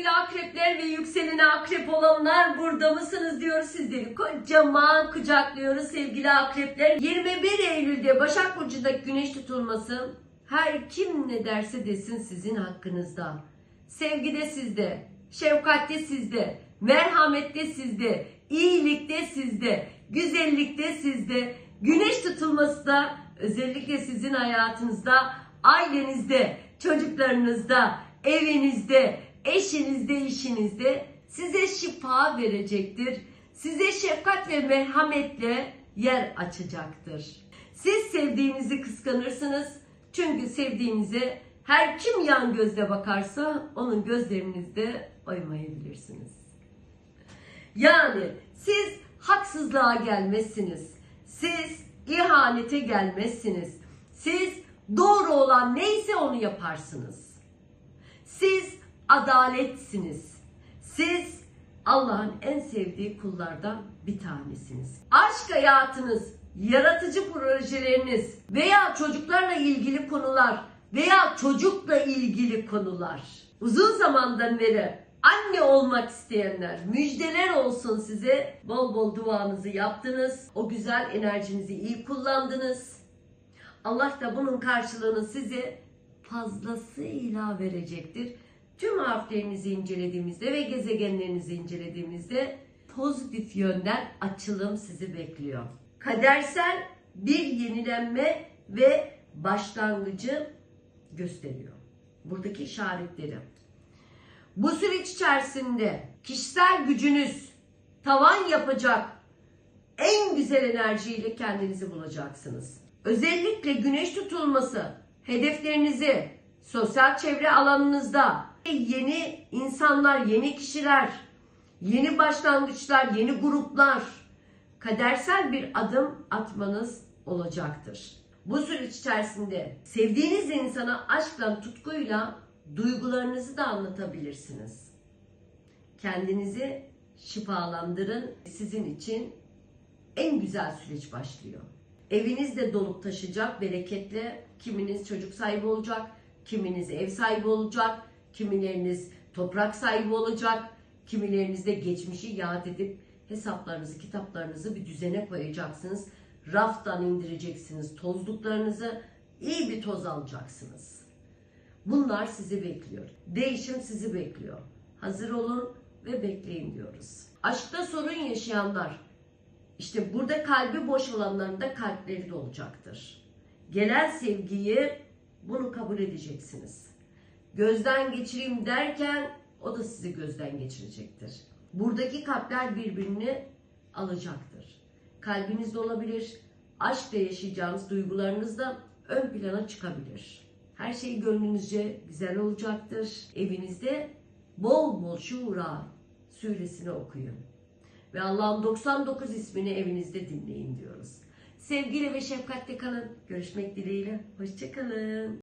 sevgili akrepler ve yükseleni akrep olanlar burada mısınız diyoruz sizleri. Kocaman kucaklıyoruz sevgili akrepler. 21 Eylül'de Başak Burcu'ndaki güneş tutulması her kim ne derse desin sizin hakkınızda. Sevgi de sizde, şefkat de sizde, merhamet de sizde, iyilik de sizde, güzellik de sizde. Güneş tutulması da özellikle sizin hayatınızda, ailenizde, çocuklarınızda, evinizde, eşinizde, işinizde size şifa verecektir. Size şefkat ve merhametle yer açacaktır. Siz sevdiğinizi kıskanırsınız. Çünkü sevdiğinize her kim yan gözle bakarsa onun gözlerinizde oymayabilirsiniz. Yani siz haksızlığa gelmezsiniz. Siz ihanete gelmezsiniz. Siz doğru olan neyse onu yaparsınız. Siz adaletsiniz. Siz Allah'ın en sevdiği kullardan bir tanesiniz. Aşk hayatınız, yaratıcı projeleriniz veya çocuklarla ilgili konular veya çocukla ilgili konular. Uzun zamandan beri anne olmak isteyenler müjdeler olsun size. Bol bol duanızı yaptınız. O güzel enerjinizi iyi kullandınız. Allah da bunun karşılığını size fazlasıyla verecektir. Tüm harflerinizi incelediğimizde ve gezegenlerinizi incelediğimizde pozitif yönden açılım sizi bekliyor. Kadersel bir yenilenme ve başlangıcı gösteriyor. Buradaki işaretleri. Bu süreç içerisinde kişisel gücünüz tavan yapacak en güzel enerjiyle kendinizi bulacaksınız. Özellikle güneş tutulması hedeflerinizi sosyal çevre alanınızda yeni insanlar, yeni kişiler, yeni başlangıçlar, yeni gruplar kadersel bir adım atmanız olacaktır. Bu süreç içerisinde sevdiğiniz insana aşkla, tutkuyla duygularınızı da anlatabilirsiniz. Kendinizi şifalandırın. Sizin için en güzel süreç başlıyor. Eviniz de dolup taşacak bereketle. Kiminiz çocuk sahibi olacak, kiminiz ev sahibi olacak, kimileriniz toprak sahibi olacak, kimileriniz de geçmişi yad edip hesaplarınızı, kitaplarınızı bir düzene koyacaksınız. Raftan indireceksiniz tozluklarınızı, iyi bir toz alacaksınız. Bunlar sizi bekliyor. Değişim sizi bekliyor. Hazır olun ve bekleyin diyoruz. Aşkta sorun yaşayanlar, işte burada kalbi boş olanların da kalpleri de olacaktır. Gelen sevgiyi bunu kabul edeceksiniz. Gözden geçireyim derken o da sizi gözden geçirecektir. Buradaki kalpler birbirini alacaktır. Kalbinizde olabilir, aşkla yaşayacağınız duygularınız da ön plana çıkabilir. Her şey gönlünüzce güzel olacaktır. Evinizde bol bol şuura suresini okuyun. Ve Allah'ın 99 ismini evinizde dinleyin diyoruz. Sevgiyle ve şefkatle kalın. Görüşmek dileğiyle. Hoşçakalın.